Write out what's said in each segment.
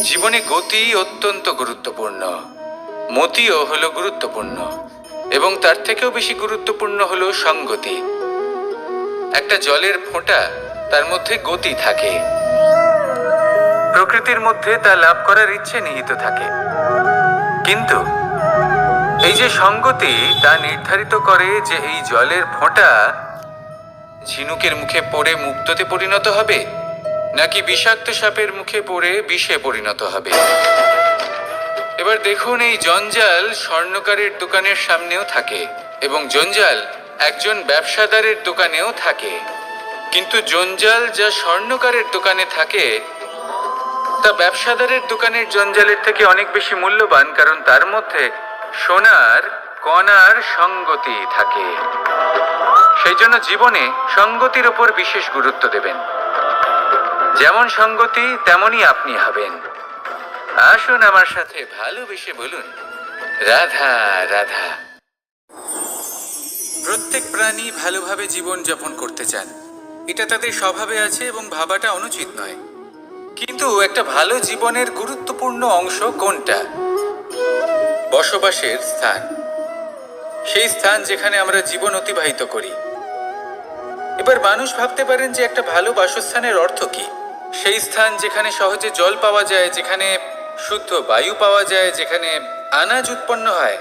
জীবনে গতি অত্যন্ত গুরুত্বপূর্ণ, মতিও হলো গুরুত্বপূর্ণ এবং তার থেকেও বেশি গুরুত্বপূর্ণ হলো সঙ্গতি। একটা জলের ফোঁটা তার মধ্যে গতি থাকে। প্রকৃতির মধ্যে তা লাভ করার ইচ্ছে নিহিত থাকে। কিন্তু এই যে সঙ্গতি তা নির্ধারিত করে যে এই জলের ফোঁটা ঝিনুকের মুখে পড়ে মুক্ততে পরিণত হবে নাকি বিষাক্ত সাপের মুখে পড়ে বিষে পরিণত হবে? এবার দেখুন এই জঞ্জাল স্বর্ণকারের দোকানের সামনেও থাকে এবং জঞ্জাল একজন ব্যবসাদারের দোকানেও থাকে। কিন্তু জঞ্জাল যা স্বর্ণকারের দোকানে থাকে, তা ব্যবসাদারের দোকানের জঞ্জালের থেকে অনেক বেশি মূল্যবান কারণ তার মধ্যে সোনার, কণার সঙ্গতি থাকে। সেই জন্য জীবনে সঙ্গতির উপর বিশেষ গুরুত্ব দেবেন। যেমন সঙ্গতি, তেমনই আপনি হবেন। আসুন আমার সাথে ভালোবেসে বলুন, রাধা রাধা। প্রত্যেক প্রাণী ভালোভাবে জীবন যাপন করতে চান। এটা তাদের স্বভাবে আছে এবং ভাবাটা অনুচিত নয়। কিন্তু একটা ভালো জীবনের গুরুত্বপূর্ণ অংশ কোনটা? বসবাসের স্থান। সেই স্থান যেখানে আমরা জীবন অতিবাহিত করি। এবার মানুষ ভাবতে পারেন যে একটা ভালো বাসস্থানের অর্থ কি। সেই স্থান যেখানে সহজে জল পাওয়া যায়, যেখানে শুদ্ধ বায়ু পাওয়া যায়, যেখানে আনাজ উৎপন্ন হয়।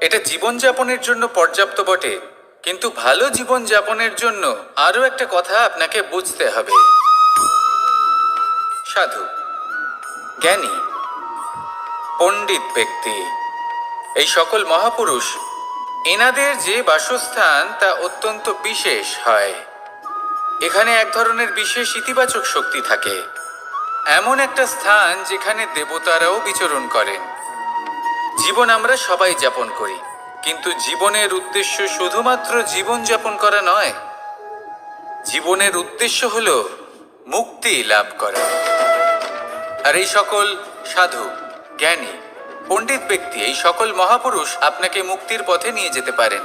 এটা জীবনযাপনের জন্য পর্যাপ্ত বটে, কিন্তু ভালো জীবন যাপনের জন্য আরও একটা কথা আপনাকে বুঝতে হবে। সাধু, জ্ঞানী, পণ্ডিত ব্যক্তি, এই সকল মহাপুরুষ, এনাদের যে বাসস্থান তা অত্যন্ত বিশেষ হয়। এখানে এক ধরনের বিশেষ ইতিবাচক শক্তি থাকে। এমন একটা স্থান যেখানে দেবতারাও বিচরণ করেন। জীবন আমরা সবাই যাপন করি, কিন্তু জীবনের উদ্দেশ্য শুধুমাত্র জীবন যাপন করা নয়, জীবনের উদ্দেশ্য হল মুক্তি লাভ করা। আর এই সকল সাধু, জ্ঞানী, পণ্ডিত ব্যক্তি, এই সকল মহাপুরুষ আপনাকে মুক্তির পথে নিয়ে যেতে পারেন।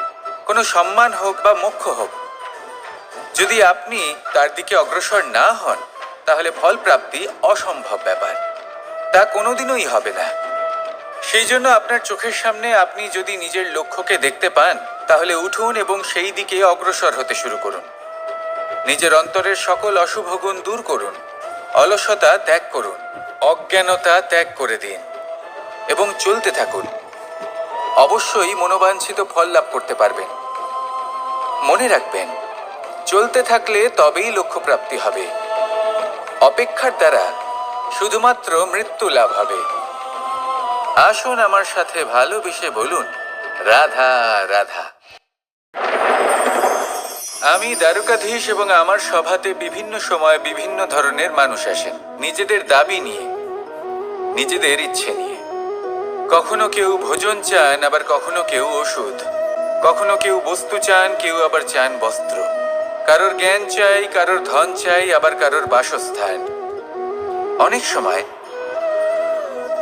কোনো সম্মান হোক বা মোক্ষ হোক, যদি আপনি তার দিকে অগ্রসর না হন, তাহলে ফল প্রাপ্তি অসম্ভব ব্যাপার। তা কোনোদিনই হবে না। সেই জন্য আপনার চোখের সামনে আপনি যদি নিজের লক্ষ্যকে দেখতে পান, তাহলে উঠুন এবং সেই দিকে অগ্রসর হতে শুরু করুন। নিজের অন্তরের সকল অশুভ গুণ দূর করুন, অলসতা ত্যাগ করুন, অজ্ঞানতা ত্যাগ করে দিন, এবং চলতে থাকুন। অবশ্যই মনোবাঞ্ছিত ফল লাভ করতে পারবেন। মনে রাখবেন, চলতে থাকলে তবেই লক্ষ্য প্রাপ্তি হবে। অপেক্ষার দ্বারা শুধুমাত্র মৃত্যু লাভ হবে। আসুন আমার সাথে ভালোবেসে বলুন, রাধা রাধা। আমি দ্বারকাধীশ এবং আমার সভাতে বিভিন্ন সময় বিভিন্ন ধরনের মানুষ আসেন, নিজেদের দাবি নিয়ে, নিজেদের ইচ্ছে নিয়ে। কখনো কেউ ভোজন চান, আবার কখনো কেউ ওষুধ। কখনো কেউ বস্তু চান, কেউ আবার চান বস্ত্র। কারোর জ্ঞান চাই, কারোর ধন চাই, আবার কারোর বাসস্থান। অনেক সময়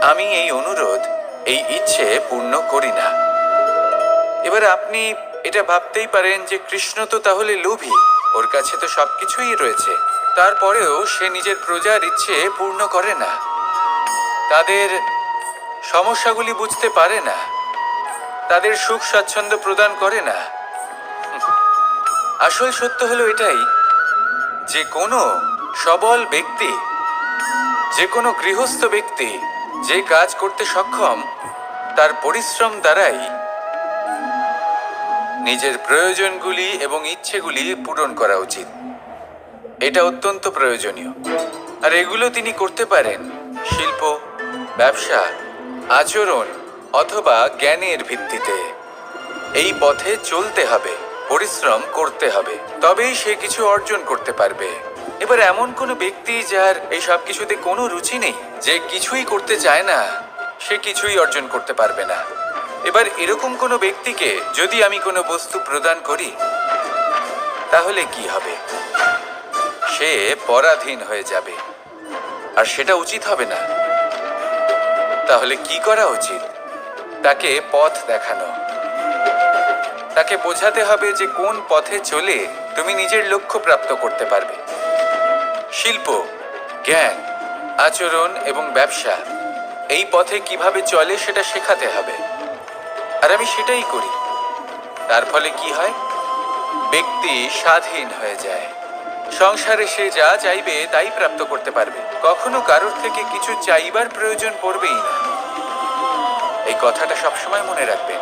আমি এই অনুরোধ, এই ইচ্ছে পূর্ণ করি না। এবার আপনি এটা ভাবতেই পারেন যে কৃষ্ণ তো তাহলে লোভী, ওর কাছে তো সবকিছুই রয়েছে। তারপরেও সে নিজের প্রজার ইচ্ছে পূর্ণ করে না। তাদের সমস্যাগুলি বুঝতে পারে না। তাদের সুখ স্বাচ্ছন্দ্য প্রদান করে না। আসল সত্য হলো এটাই, যে কোনো সবল ব্যক্তি, যে কোনো গৃহস্থ ব্যক্তি যে কাজ করতে সক্ষম, তার পরিশ্রম দ্বারাই নিজের প্রয়োজনগুলি এবং ইচ্ছেগুলি পূরণ করা উচিত। এটা অত্যন্ত প্রয়োজনীয়। আর এগুলো তিনি করতে পারেন, শিল্প, ব্যবসা, আচরণ অথবা জ্ঞানের ভিত্তিতে। এই পথে চলতে হবে, পরিশ্রম করতে হবে, তবেই সে কিছু অর্জন করতে পারবে। এবার এমন কোনো ব্যক্তি যার এই সব কিছুতে কোনো রুচি নেই, যে কিছুই করতে চায় না, সে কিছুই অর্জন করতে পারবে না। এবার এরকম কোনো ব্যক্তিকে যদি আমি কোনো বস্তু প্রদান করি, তাহলে কি হবে? সে পরাধীন হয়ে যাবে। আর সেটা উচিত হবে না। তাহলে কি করা উচিত? তাকে পথ দেখানো। তাকে বোঝাতে হবে যে কোন পথে চলে তুমি নিজের লক্ষ্য প্রাপ্ত করতে পারবে। শিল্প, জ্ঞান, আচরণ এবং ব্যবসা, এই পথে কীভাবে চলে সেটা শেখাতে হবে। আর আমি সেটাই করি। তার ফলে কি হয়? ব্যক্তি স্বাধীন হয়ে যায়। সংসারে সে যা চাইবে তাই প্রাপ্ত করতে পারবে। কখনো কারোর থেকে কিছু চাইবার প্রয়োজন পড়বেই না। এই কথাটা সবসময় মনে রাখবেন।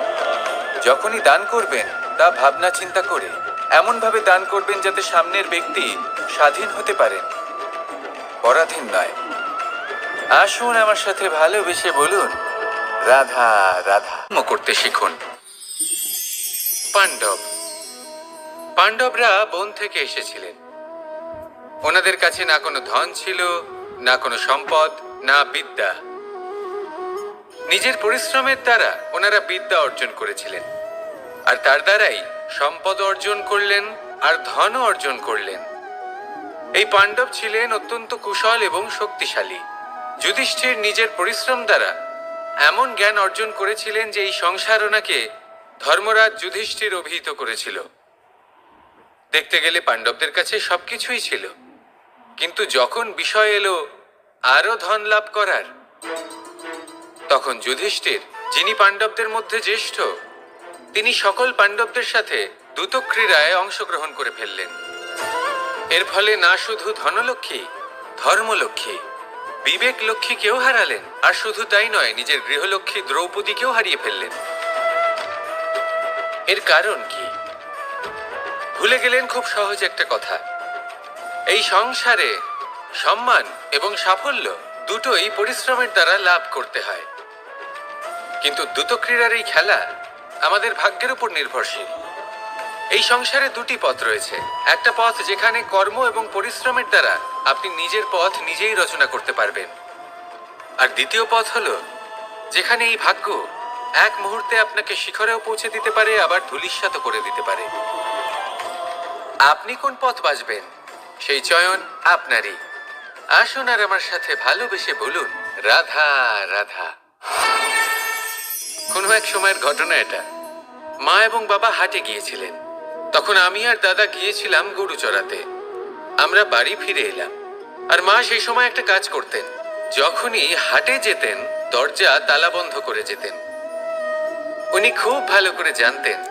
যখনই দান করবেন, তা ভাবনা চিন্তা করে এমনভাবে দান করবেন যাতে সামনের ব্যক্তি স্বাধীন হতে পারেন। পরাধীন নয়। আসুন আমার সাথে ভালোবেসে বলুন, রাধা রাধা। করতে শিখুন। পাণ্ডব। পাণ্ডবরা বন থেকে এসেছিলেন। ওনাদের কাছে না কোনো ধন ছিল, না কোনো সম্পদ, না বিদ্যা। নিজের পরিশ্রমের দ্বারা ওনারা বিদ্যা অর্জন করেছিলেন। আর তার দ্বারাই সম্পদ অর্জন করলেন আর ধনও অর্জন করলেন। এই পাণ্ডব ছিলেন অত্যন্ত কুশল এবং শক্তিশালী। যুধিষ্ঠির নিজের পরিশ্রম দ্বারা এমন জ্ঞান অর্জন করেছিলেন যে এই সংসার ওনাকে ধর্মরাজ যুধিষ্ঠির অভিহিত করেছিল। দেখতে গেলে পাণ্ডবদের কাছে সবকিছুই ছিল। কিন্তু যখন বিষয় এলো আরও ধন লাভ করার তখন যুধিষ্ঠির, যিনি পাণ্ডবদের মধ্যে জ্যেষ্ঠ, তিনি সকল পাণ্ডবদের সাথে দ্রুতক্রীড়ায় অংশগ্রহণ করে ফেললেন। এর ফলে না শুধু ধনলক্ষ্মী, ধর্মলক্ষ্মী বিবেক লক্ষ্মীকেও হারালেন, আর শুধু তাই নয়, নিজের গৃহলক্ষ্মী দ্রৌপদীকেও হারিয়ে ফেললেন। এর কারণ কি? ভুলে গেলেন খুব সহজ একটা কথা। এই সংসারে সম্মান এবং সাফল্য দুটোই পরিশ্রমের দ্বারা লাভ করতে হয়। কিন্তু দ্রুত ক্রীড়ার এই খেলা আমাদের ভাগ্যের উপর নির্ভরশীল। এই সংসারে দুটি পথ রয়েছে। একটা পথ যেখানে কর্ম এবং পরিশ্রমের দ্বারা আপনি নিজের পথ নিজেই রচনা করতে পারবেন। আর দ্বিতীয় পথ হলো, যেখানে এই ভাগ্য এক মুহূর্তে আপনাকে শিখরেও পৌঁছে দিতে পারে, আবার ধূলিসাৎ করে দিতে পারে। আপনি কোন পথ বাঁচবেন সেই চয়ন আপনারই। আসুন আর আমার সাথে ভালোবেসে বলুন, রাধা রাধা। কোনো এক সময়ের ঘটনা এটা। মা এবং বাবা হাটে গিয়েছিলেন। তখন আমি আর দাদা গিয়েছিলাম গরু চড়াতে। আমরা বাড়ি ফিরে এলাম। আর মা সেই সময় একটা কাজ করতেন। যখনই হাটে যেতেন, দরজা তালা বন্ধ করে যেতেন। উনি খুব ভালো করে জানতেন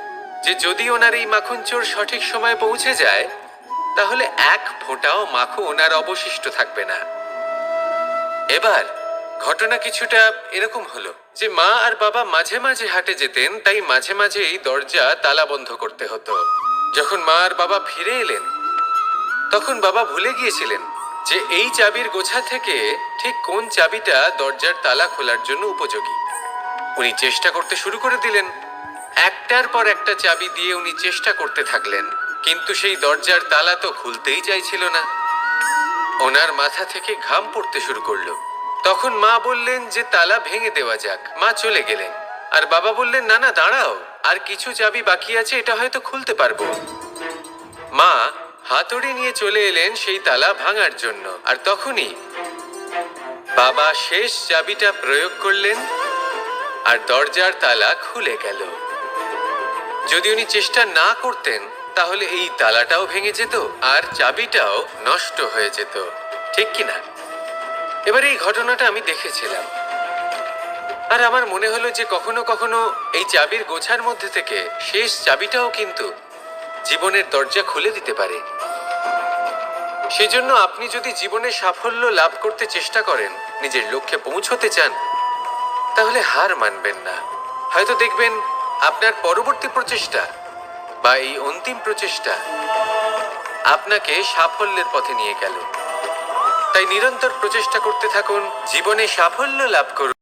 যে যদি ওনার এই মাখন চোর সঠিক সময়ে পৌঁছে যায়, তাহলে এক ফোঁটাও মাখন আর অবশিষ্ট থাকবে না। এবার ঘটনা কিছুটা এরকম হলো যে মা আর বাবা মাঝে মাঝে হাটে যেতেন, তাই মাঝে মাঝেই দরজা তালা বন্ধ করতে হতো। যখন মা আর বাবা ফিরে এলেন, তখন বাবা ভুলে গিয়েছিলেন যে এই চাবির গোছা থেকে ঠিক কোন চাবিটা দরজার তালা খোলার জন্য উপযোগী। উনি চেষ্টা করতে শুরু করে দিলেন। একটার পর একটা চাবি দিয়ে উনি চেষ্টা করতে থাকলেন, কিন্তু সেই দরজার তালা তো খুলতেই চাইছিল না। ওনার মাথা থেকে ঘাম পড়তে শুরু করল। তখন মা বললেন যে তালা ভেঙে দেওয়া যাক। মা চলে গেলেন। আর বাবা বললেন, না না, দাঁড়াও। আর কিছু চাবি বাকি আছে, এটা হয়তো খুলতে পারব। মা হাতুড়ি নিয়ে চলে এলেন সেই তালা ভাঙার জন্য। আর তখনই বাবা শেষ চাবিটা প্রয়োগ করলেন আর দরজার তালা খুলে গেল। যদি উনি চেষ্টা না করতেন, তাহলে এই তালাটাও ভেঙে যেত আর চাবিটাও নষ্ট হয়ে যেত। ঠিক কি না? এবার এই ঘটনাটা আমি দেখেছিলাম। আর আমার মনে হলো যে কখনো কখনো এই চাবির গোছার মধ্যে থেকে শেষ চাবিটাও কিন্তু জীবনের দরজা খুলে দিতে পারে। সেজন্য আপনি যদি জীবনে সাফল্য লাভ করতে চেষ্টা করেন, নিজের লক্ষ্যে পৌঁছতে চান, তাহলে হার মানবেন না। হয়তো দেখবেন আপনার পরবর্তী প্রচেষ্টা বা এই অন্তিম প্রচেষ্টা আপনাকে সাফল্যের পথে নিয়ে গেল। তাই নিরন্তর প্রচেষ্টা করতে থাকুন জীবনে সাফল্য লাভ করুন।